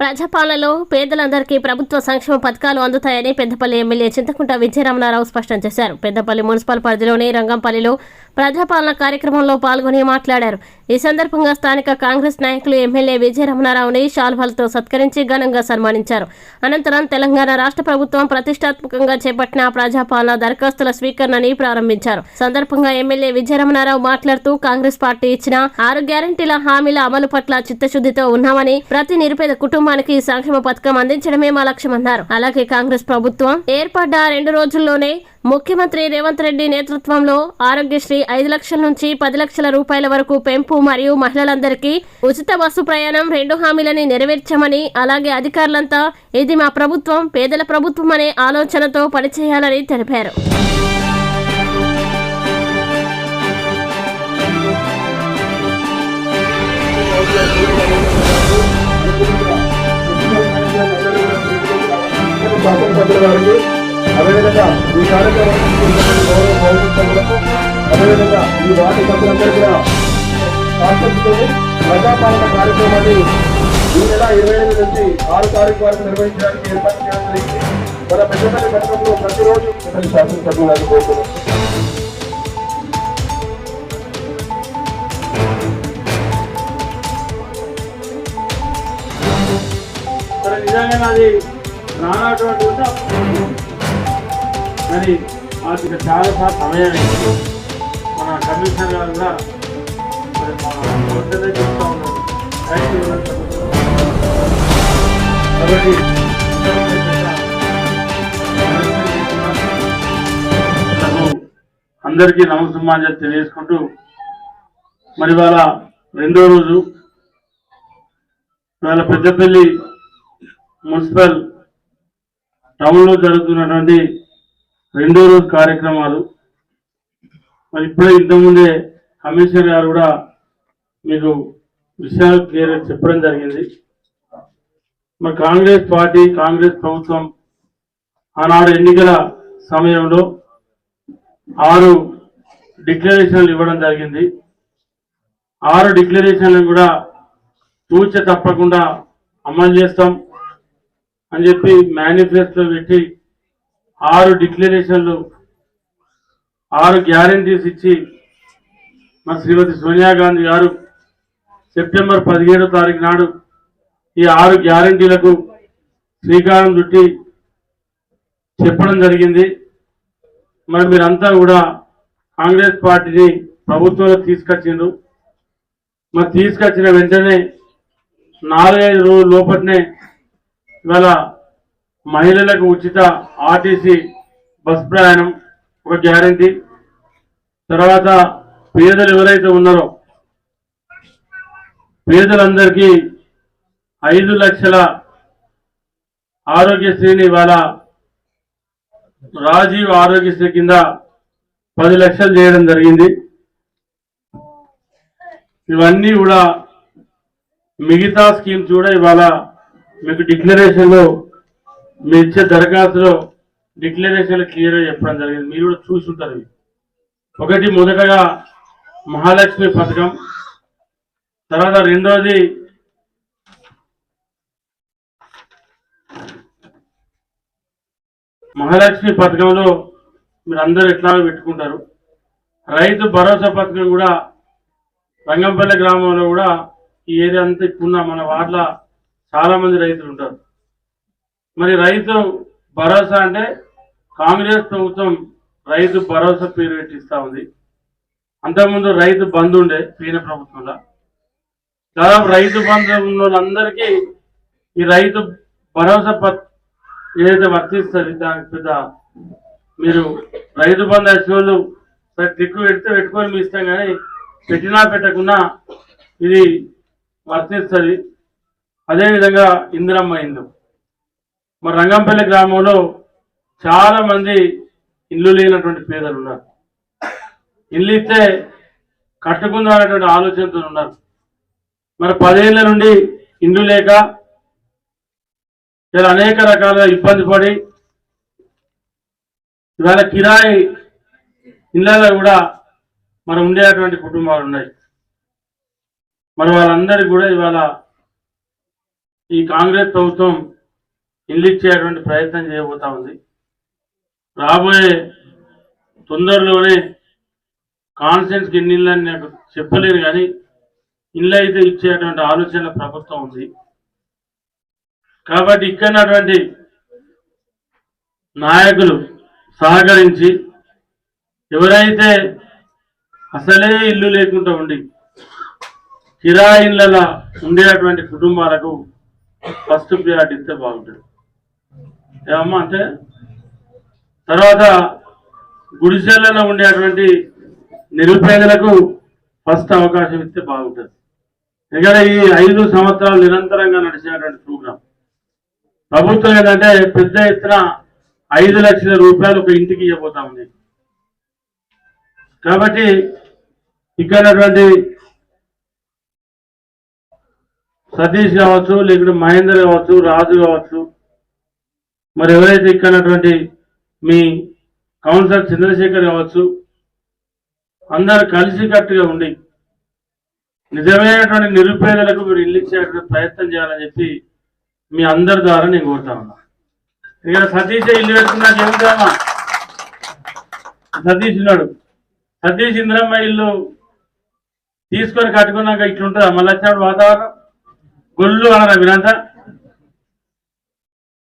ప్రజాపాలనలో పేదలందరికీ ప్రభుత్వ సంక్షేమ పథకాలు అందుతాయని పెద్దపల్లి ఎమ్మెల్యే చింతకుంట విజయరమణారావు స్పష్టం చేశారు. పెద్దపల్లి మున్సిపల్ పరిధిలోని రంగంపల్లిలో ప్రజాపాలన కార్యక్రమంలో పాల్గొని మాట్లాడారు. ఈ సందర్భంగా స్థానిక కాంగ్రెస్ నాయకులు ఎమ్మెల్యే విజయరమణారావుని శాల్వాలతో సత్కరించి ఘనంగా సన్మానించారు. అనంతరం తెలంగాణ రాష్ట్ర ప్రభుత్వం ప్రతిష్టాత్మకంగా చేపట్టిన ప్రజాపాలన దరఖాస్తుల స్వీకరణని ప్రారంభించారు. సందర్భంగా ఎమ్మెల్యే విజయరమణారావు మాట్లాడుతూ కాంగ్రెస్ పార్టీ ఇచ్చిన ఆరు గ్యారంటీల హామీల అమలు పట్ల చిత్తశుద్ధితో ఉన్నామని ప్రతి నిరుపేద కుటుంబానికి సంక్షేమ పథకం అందించడమే మా లక్ష్యమన్నారు అలాగే కాంగ్రెస్ ప్రభుత్వం ఏర్పడ్డ రెండు రోజుల్లోనే ముఖ్యమంత్రి రేవంత్ రెడ్డి నేతృత్వంలో ఆరోగ్యశ్రీ ఐదు లక్షల నుంచి పది లక్షల రూపాయల వరకు పెంపు మరియు మహిళలందరికీ ఉచిత బస్సు ప్రయాణం రెండు హామీలని నెరవేర్చామని అలాగే అధికారులంతా ఇది మా ప్రభుత్వం పేదల ప్రభుత్వం అనే ఆలోచనతో పనిచేయాలని తెలిపారు. సభ్యుల వారికి అదేవిధంగా ఈ కార్యక్రమం గౌరవ పౌర సభ్యులకు అదేవిధంగా ఈ వార్డు సభ్యులందరూ కూడా శాసనసభ్యులు ప్రజాపాలన కార్యక్రమాన్ని ఈ నెల ఇరవై ఎనిమిది నుంచి ఆరు తారీఖు వరకు నిర్వహించడానికి ఏర్పాటు చేయడం జరిగింది. మన పెద్దపల్లి పట్టణంలో ప్రతిరోజు పెద్దపల్లి శాసనసభ్యులు గారిని కోరుతున్నాం నిజంగా అది రానటువంటి ఉంటే. మరి మాకు ఇక చాలా సమయం మన కమిషనర్ గారు కూడా మరి మా చెప్తా ఉన్నారు. కాబట్టి అందరికీ నమస్సమాజాలు తెలియజేసుకుంటూ మరి వాళ్ళ రెండో రోజు వాళ్ళ పెద్దపల్లి మున్సిపల్ టౌన్లో జరుగుతున్నటువంటి రెండో రోజు కార్యక్రమాలు. మరి ఇప్పుడే ఇంతకుముందే కమిషనర్ గారు కూడా మీకు విషయాలు క్లియర్ చెప్పడం జరిగింది. మరి కాంగ్రెస్ పార్టీ కాంగ్రెస్ ప్రభుత్వం ఆనాడు ఎన్నికల సమయంలో ఆరు డిక్లరేషన్లు ఇవ్వడం జరిగింది. ఆరు డిక్లరేషన్లు కూడా తూచ తప్పకుండా అమలు చేస్తాం. అని చెప్పి మేనిఫెస్టో పెట్టి ఆరు డిక్లరేషన్లు ఆరు గ్యారంటీస్ ఇచ్చి మా శ్రీమతి సోనియా గాంధీ గారు సెప్టెంబర్ పదిహేడో తారీఖు నాడు ఈ ఆరు గ్యారంటీలకు శ్రీకారం చుట్టి చెప్పడం జరిగింది. మరి మీరంతా కూడా కాంగ్రెస్ పార్టీని ప్రభుత్వంలో తీసుకొచ్చిండ్రు. మరి తీసుకొచ్చిన వెంటనే నాలుగైదు రోజుల లోపలనే ఇవాళ మహిళలకు ఉచిత ఆర్టీసీ బస్ ప్రయాణం ఒక గ్యారంటీ. తర్వాత పేదలు ఎవరైతే ఉన్నారో పేదలందరికీ ఐదు లక్షల ఆరోగ్యశ్రీని ఇవాళ రాజీవ్ ఆరోగ్యశ్రీ కింద పది లక్షలు చేయడం జరిగింది. ఇవన్నీ కూడా మిగతా స్కీమ్స్ కూడా ఇవాళ మీకు డిక్లరేషన్లో మీ మీరు ఇచ్చే దరఖాస్తులో డిక్లరేషన్ క్లియర్గా చెప్పడం జరిగింది. మీరు కూడా చూసి ఉంటారు. ఒకటి మొదటగా మహాలక్ష్మి పథకం. తర్వాత రెండోది మహాలక్ష్మి పథకంలో మీరు అందరూ ఎట్లా పెట్టుకుంటారు. రైతు భరోసా పథకం కూడా రంగంపల్లి గ్రామంలో కూడా ఈ ఏరియా అంతా ఇప్పుడున్న మన వార్ల చాలా మంది రైతులు ఉంటారు. మరి రైతు భరోసా అంటే కాంగ్రెస్ ప్రభుత్వం రైతు భరోసా పేరు పెట్టిస్తూ ఉంది. అంతకుముందు రైతు బంధు ఉండే పీన ప్రభుత్వంలో. దాదాపు రైతు బంధు ఉన్న వాళ్ళందరికీ ఈ రైతు భరోసా పత్ ఏదైతే వర్తిస్తుంది దానికి పెద్ద మీరు రైతు బంధు వచ్చే వాళ్ళు సరే టిక్కు పెడితే పెట్టుకొని మీ ఇష్టం కానీ పెట్టినా పెట్టకున్నా ఇది వర్తిస్తుంది. అదేవిధంగా ఇందిరమ్మ ఇండ్లు మరి రంగంపల్లి గ్రామంలో చాలా మంది ఇల్లు లేనటువంటి పేదలు ఉన్నారు. ఇల్లు ఇస్తే కట్టుకుందాం అనేటువంటి ఆలోచనతో ఉన్నారు. మరి పదేళ్ళ నుండి ఇల్లు లేక ఇలా అనేక రకాల ఇబ్బంది పడి ఇవాళ కిరాయి ఇళ్ళలో కూడా మరి ఉండేటువంటి కుటుంబాలు ఉన్నాయి. మరి వాళ్ళందరికీ కూడా ఇవాళ ఈ కాంగ్రెస్ ప్రభుత్వం ఇల్లు ఇచ్చేటువంటి ప్రయత్నం చేయబోతా ఉంది. రాబోయే తొందరలోనే కాన్సెన్స్కి ఎన్ని నాకు చెప్పలేను కానీ ఇల్లు అయితే ఇచ్చేటువంటి ఆలోచన ప్రభుత్వం ఉంది. కాబట్టి ఇక్కడటువంటి నాయకులు సహకరించి ఎవరైతే అసలే ఇల్లు లేకుండా ఉండి కిరాయిళ్ళలా ఉండేటువంటి కుటుంబాలకు ఫస్ట్ ప్రియారిటీ ఇస్తే బాగుంటుంది. ఏమమ్మా అంటే తర్వాత గుడిసెలలో ఉండేటువంటి నిరుపేదలకు ఫస్ట్ అవకాశం ఇస్తే బాగుంటుంది. ఎందుకంటే ఈ ఐదు సంవత్సరాలు నిరంతరంగా నడిచినటువంటి ప్రోగ్రాం. ప్రభుత్వం ఏంటంటే పెద్ద ఎత్తున ఐదు లక్షల రూపాయలు ఒక ఇంటికి ఇవ్వబోతా ఉంది. కాబట్టి ఇక్కడ సతీష్ కావచ్చు లేకుంటే మహేందర్ కావచ్చు రాజు కావచ్చు. మరి ఎవరైతే ఇక్కడ మీ కౌన్సిలర్ చంద్రశేఖర్ కావచ్చు అందరు కలిసికట్టుగా ఉండి నిజమైనటువంటి నిరుపేదలకు మీరు ఇల్లు ఇచ్చేటువంటి ప్రయత్నం చేయాలని చెప్పి మీ అందరి ద్వారా నేను కోరుతా ఉన్నా. ఇక్కడ సతీష్ ఇల్లు పెట్టుకున్నాక ఏముంటామా సతీష్ ఉన్నాడు. సతీష్ ఇంద్రమ్మ ఇల్లు తీసుకొని కట్టుకున్నాక ఇట్లుంటుందా? మళ్ళీ వచ్చినప్పుడు వాతావరణం? గొల్లు అనరా మీరంతా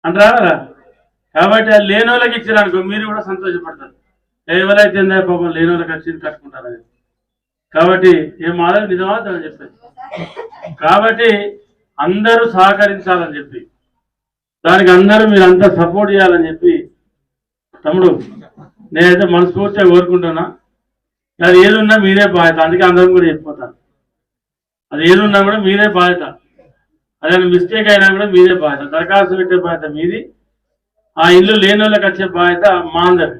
అంటారా? కాబట్టి అది లేని వాళ్ళకి ఇచ్చారు అనుకో మీరు కూడా సంతోషపడతారు. ఎవరైతే ఏందో పాపం లేని వాళ్ళకి వచ్చింది కట్టుకుంటారని. కాబట్టి ఏం మాధవి నిజమా అని కాబట్టి అందరూ సహకరించాలని చెప్పి దానికి అందరూ మీరు అంతా సపోర్ట్ చేయాలని చెప్పి తమ్ముడు నేనైతే మనస్ఫూర్తిగా కోరుకుంటున్నా. అది ఏదున్నా మీరే బాధ్యత. అందుకే అందరం కూడా చెప్పిపోతాను అది ఏదున్నా కూడా మీరే బాధ్యత. అదే మిస్టేక్ అయినా కూడా మీదే బాధ్యత. దరఖాస్తు పెట్టే బాధ్యత మీది. ఆ ఇల్లు లేని వాళ్ళకి వచ్చే బాధ్యత మా అందరి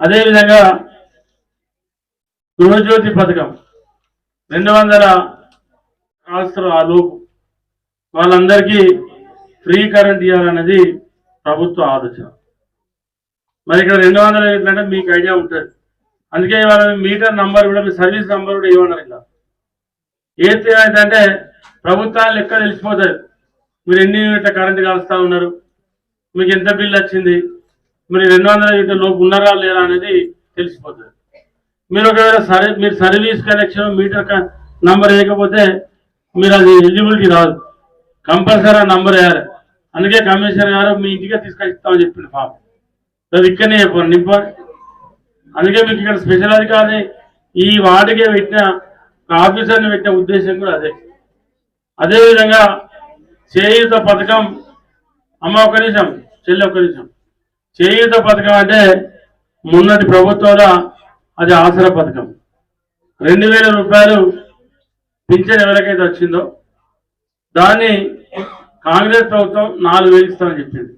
అదేవిధంగా గృహజ్యోతి పథకం. రెండు వందల రాష్ట్ర ఆ వాళ్ళందరికీ ఫ్రీ కరెంట్ ఇవ్వాలన్నది ప్రభుత్వ ఆలోచన. మరి ఇక్కడ రెండు వందల ఏంటంటే మీకు ఐడియా ఉంటుంది. అందుకే ఇవాళ మీటర్ నంబర్ కూడా మీ సర్వీస్ నంబర్ కూడా ఇవ్వన్నారు ఇలా. ఏది ఏమైందంటే ప్రభుత్వాలు లెక్క తెలిసిపోతాయి మీరు ఎన్ని యూనిట్ల కరెంట్ కాలుస్తా ఉన్నారు? మీకు ఎంత బిల్ వచ్చింది? మీరు రెండు వందల యూనిట్ల లోపు ఉన్నారా లేరా అనేది తెలిసిపోతుంది. మీరు ఒకవేళ సర్వీ మీరు సర్వీస్ కనెక్షన్ మీటర్ నంబర్ వేయకపోతే మీరు అది ఎలిజిబిలిటీ రాదు. కంపల్సరీ ఆ నంబర్ వేయాలి. అందుకే కమిషనర్ గారు మీ ఇంటికే తీసుకొస్తామని చెప్పింది పాపం. అది ఇక్కడనే చెప్పారు నింపాలి అందుకే మీకు ఇక్కడ స్పెషల్ అధికారి ఈ వార్డుకే పెట్టిన ఆఫీసర్ని పెట్టిన ఉద్దేశం కూడా అదే. అదేవిధంగా చేయూత పథకం అమ్మ ఒక నిమిషం చెల్లి ఒక నిమిషం. చేయూత పథకం అంటే మొన్నటి ప్రభుత్వంలో అది ఆసరా పథకం. రెండు వేల రూపాయలు పింఛన్ ఎవరికైతే వచ్చిందో దాన్ని కాంగ్రెస్ ప్రభుత్వం నాలుగు వేలు ఇస్తామని చెప్పింది.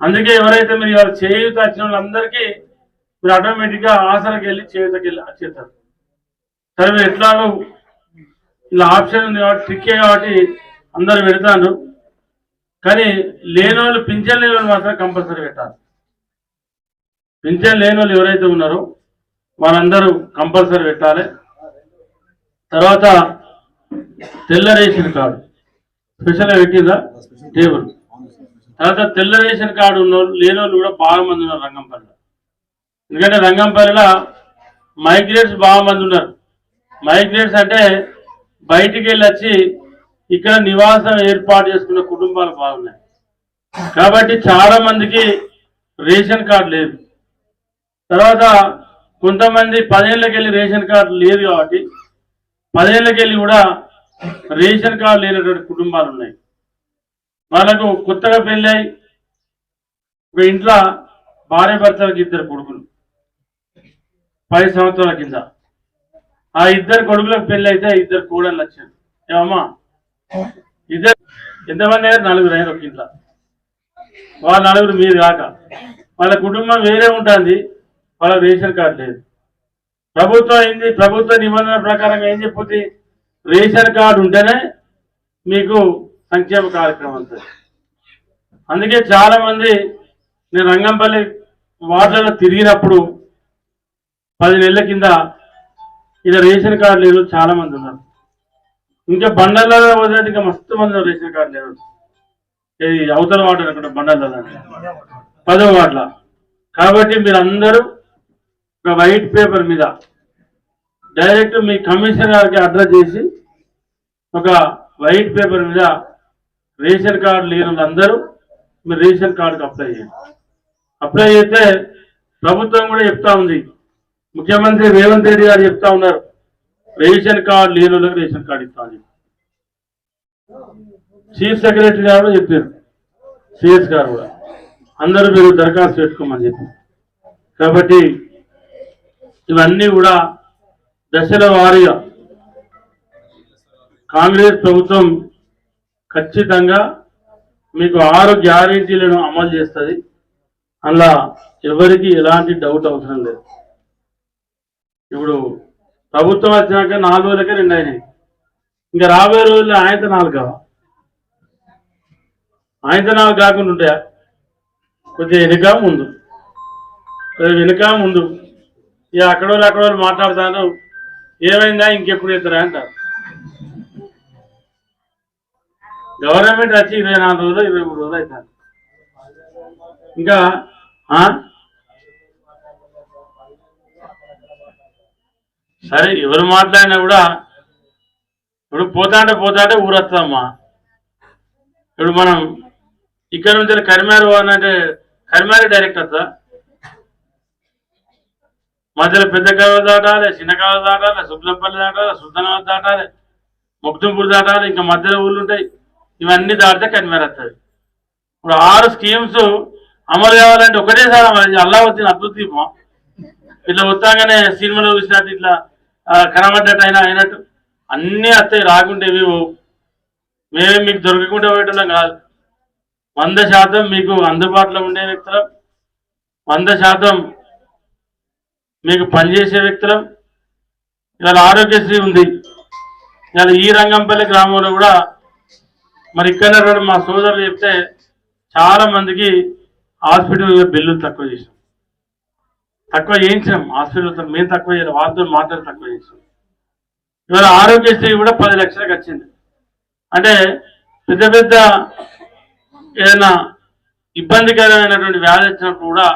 అందుకే ఎవరైతే మీరు ఇవాళ చేయూత వచ్చిన వాళ్ళందరికీ మీరు ఆటోమేటిక్గా ఆసరాకి వెళ్ళి చేయూతకి వెళ్ళి వచ్చేస్తారు. సరే మీరు ఎట్లాగో ఇలా ఆప్షన్ ఉంది కాబట్టి ట్రిక్కే కాబట్టి అందరు పెడతాను కానీ లేని వాళ్ళు పింఛన్ లేని వాళ్ళు మాత్రం కంపల్సరీ పెట్టాలి. పింఛన్ లేని వాళ్ళు ఎవరైతే ఉన్నారో వాళ్ళందరూ కంపల్సరీ పెట్టాలి. తర్వాత తెల్ల రేషన్ కార్డు. స్పెషల్గా పెట్టిందా టేబుల్. తర్వాత తెల్ల రేషన్ కార్డు ఉన్న లేని వాళ్ళు కూడా బాగా మంది ఉన్నారు రంగంపల్లిలో. ఎందుకంటే రంగంపల్లిలో మైగ్రేట్స్ బాగా మంది ఉన్నారు. మైగ్రేట్స్ అంటే బయటికి వెళ్ళి వచ్చి ఇక్కడ నివాసం ఏర్పాటు చేసుకున్న కుటుంబాలు బాగున్నాయి. కాబట్టి చాలా మందికి రేషన్ కార్డు లేదు. తర్వాత కొంతమంది పదేళ్ళకి వెళ్ళి రేషన్ కార్డు లేదు కాబట్టి పదేళ్ళకి వెళ్ళి కూడా రేషన్ కార్డు లేనటువంటి కుటుంబాలు ఉన్నాయి. వాళ్ళకు కొత్తగా పెళ్ళై ఒక ఇంట్లో భార్య భర్తలకు ఇద్దరు కొడుకులు. పది సంవత్సరాల కింద. ఆ ఇద్దరు కొడుకులకు పెళ్ళి అయితే ఇద్దరు కూడళ్ళు వచ్చారు. ఏమమ్మా? ఇద్దరు ఎంతమంది అయ్యారు? నలుగురు అయ్యారు ఒక ఇంట్లో. వాళ్ళ నలుగురు మీరు కాక. వాళ్ళ కుటుంబం వేరే ఉంటుంది. వాళ్ళ రేషన్ కార్డు లేదు. ప్రభుత్వం ఏంది? ప్రభుత్వ నిబంధన ప్రకారం ఏం చెప్పుద్ది? రేషన్ కార్డు ఉంటేనే మీకు సంక్షేమ కార్యక్రమం ఉంటుంది అందుకే చాలా మంది నేను రంగంపల్లి వార్డులలో తిరిగినప్పుడు పది నెలల కింద ఇలా రేషన్ కార్డు లేని చాలా మంది ఉన్నారు. ఇంకా బండలలో పోతే ఇంకా మస్తు మంది రేషన్ కార్డు లేదు ఇది అవతల వాటర్ అక్కడ బండలలో పదో వాట్ల కాబట్టి మీరు అందరూ ఒక వైట్ పేపర్ మీద డైరెక్ట్ మీ కమిషనర్ గారికి అడ్రస్ చేసి ఒక వైట్ పేపర్ మీద రేషన్ కార్డు లేని వాళ్ళందరూ మీరు రేషన్ కార్డుకి అప్లై చేయండి. అప్లై చేస్తే ప్రభుత్వం కూడా చెప్తా ఉంది ముఖ్యమంత్రి రేవంత్ రెడ్డి గారు చెప్తా ఉన్నారు రేషన్ కార్డు లేని వాళ్ళకి రేషన్ కార్డు ఇస్తా అని చీఫ్ సెక్రటరీ గారు కూడా చెప్పారు సిఎస్ గారు కూడా. అందరూ మీరు దరఖాస్తు పెట్టుకోమని చెప్పి కాబట్టి ఇవన్నీ కూడా దశల వారీగా కాంగ్రెస్ ప్రభుత్వం ఖచ్చితంగా మీకు ఆరు గ్యారెంటీలను అమలు చేస్తుంది. అలా ఎవరికి ఎలాంటి డౌట్ అవసరం లేదు. ఇప్పుడు ప్రభుత్వం వచ్చినాక నాలుగు రోజులకే రెండు అయినాయి. ఇంకా రాబోయే రోజుల్లో ఆయనతో నాలుగు కావా? ఆయనతో నాలుగు కాకుండా ఉంటాయా? కొద్దిగా వెనుక ముందు. కొద్దిగా వెనుక ముందు. ఇక అక్కడ వాళ్ళు అక్కడ వాళ్ళు మాట్లాడతాను ఏమైందా? ఇంకెప్పుడు ఇస్తారా అంటారు. గవర్నమెంట్ వచ్చి ఇరవై నాలుగు రోజులు ఇరవై మూడు రోజులు అవుతారు ఇంకా సరే ఎవరు మాట్లాడినా కూడా ఇప్పుడు పోతాంటే పోతాంటే ఊరొస్తామ్మా ఇప్పుడు మనం ఇక్కడ నుంచి కరిమారు అంటే కరిమారి డైరెక్ట్ వస్తా? మధ్యలో పెద్ద కాలువ దాటాలి చిన్న కాలువ దాటాలి శుభ్లంపల్లి దాటాలి సుల్తానాబాద్ దాటాలి ముగ్ధంపూర్ దాటాలి ఇంకా మధ్యలో ఊళ్ళు ఉంటాయి. ఇవన్నీ దాటితే కనిమేర వస్తుంది. ఇప్పుడు ఆరు స్కీమ్స్ అమలు కావాలంటే ఒకటేసారి అమలు అల్లా వచ్చిన అద్భుతం ఇట్లా వస్తాగానే సినిమాలో చూసినట్టు ఇట్లా ఆ, అయినా అయినట్టు అన్నీ వస్తాయి రాకుంటే మేము మేమే మీకు దొరకకుండా పోయేటోళ్ళం కాదు. వంద శాతం మీకు అందుబాటులో ఉండే వ్యక్తులం. వంద శాతం మీకు పనిచేసే వ్యక్తులం. ఇవాళ ఆరోగ్యశ్రీ ఉంది. ఇవాళ ఈ రంగంపల్లి గ్రామంలో కూడా మరి ఇక్కడ మా సోదరులు చెప్తే చాలా మందికి హాస్పిటల్ బిల్లులు తక్కువ చేసాం తక్కువ చేయించాం హాస్పిటల్తో మేము తక్కువ చేయాలి. వాళ్ళతో మాత్రం తక్కువ చేయించాం ఇవాళ ఆరోగ్యశ్రీ కూడా పది లక్షలకు వచ్చింది. అంటే పెద్ద పెద్ద ఏదైనా ఇబ్బందికరమైనటువంటి వ్యాధి వచ్చినప్పుడు కూడా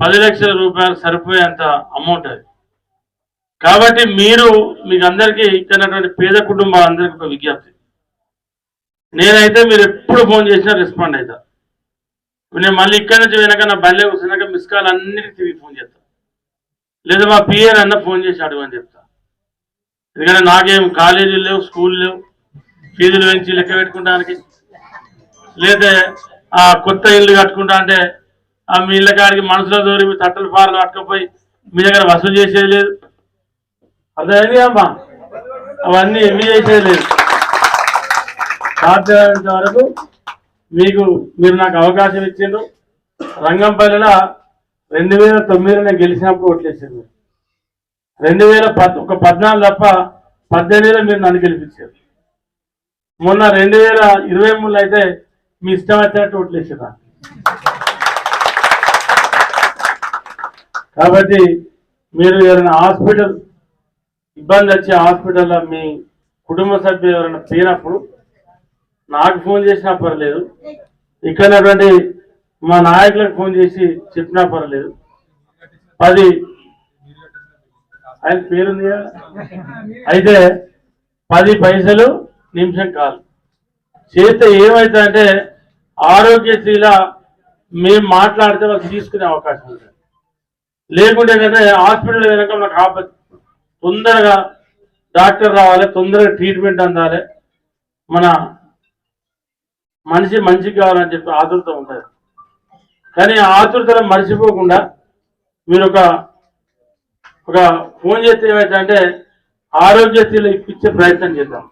పది లక్షల రూపాయలు సరిపోయేంత అమౌంట్ అది. కాబట్టి మీరు మీకు అందరికీ ఇచ్చినటువంటి పేద కుటుంబాలందరికీ ఒక విజ్ఞప్తి. నేనైతే మీరు ఎప్పుడు ఫోన్ చేసినా రెస్పాండ్ అవుతా నేను మళ్ళీ ఇక్కడి నుంచి వెనక నా బండి కూర్చున్నాక మిస్ కాల్ అన్నిటికీ తిరిగి ఫోన్ చేస్తా. లేదా మా పిఎన్ అన్న ఫోన్ చేసి అడుగు చెప్తా. ఎందుకంటే నాకేం కాలేజీలు లేవు స్కూల్ లేవు ఫీజులు పెంచి లెక్క పెట్టుకోవడానికి లేదా ఆ కొత్త ఇల్లు కట్టుకుంటా అంటే ఆ మీ ఇళ్ళ కాడికి మనసులో దూరి మీ తట్టలు పారలు అట్టుకపోయి మీ దగ్గర వసూలు చేసేది లేదు. అర్థమైంది అమ్మా? అవన్నీ ఏమీ చేసేది లేదు. సాధ్యమైనంత వరకు మీకు మీరు నాకు అవకాశం ఇచ్చిండ్రు. రంగంపల్లిలో రెండు వేల తొమ్మిదిలో గెలిచినప్పుడు ఓట్లేసింది. రెండు వేల పద్ ఒక పద్నాలుగు తప్ప పద్దెనిమిదిలో మీరు నన్ను గెలిపించారు. మొన్న రెండు వేల ఇరవై మూడులో అయితే మీ ఇష్టం వచ్చినట్టు ఓట్లేసిన. కాబట్టి మీరు ఎవరైనా హాస్పిటల్ ఇబ్బంది వచ్చే హాస్పిటల్లో మీ కుటుంబ సభ్యులు ఎవరైనా పోయినప్పుడు నాకు ఫోన్ చేసినా పర్లేదు. ఇక్కడ మా నాయకులకు ఫోన్ చేసి చెప్పినా పర్లేదు. పది. ఆయన పేరుంది కదా? అయితే పది పైసలు నిమిషం కాదు. చేస్తే ఏమైతే అంటే ఆరోగ్యశ్రీలా మేము మాట్లాడితే వాళ్ళు తీసుకునే అవకాశం ఉంది లేకుంటే ఏంటంటే హాస్పిటల్ వెనక మనకు ఆపత్తి తొందరగా డాక్టర్ రావాలి తొందరగా ట్రీట్మెంట్ అందాలి. మన మనిషి మంచిగా కావాలని చెప్పి ఆతృత ఉంటుంది. కానీ ఆ మర్చిపోకుండా మీరు ఒక ఒక ఫోన్ చేస్తే ఏమైతే అంటే ఆరోగ్యశ్రీలు ఇప్పించే ప్రయత్నం చేద్దాం.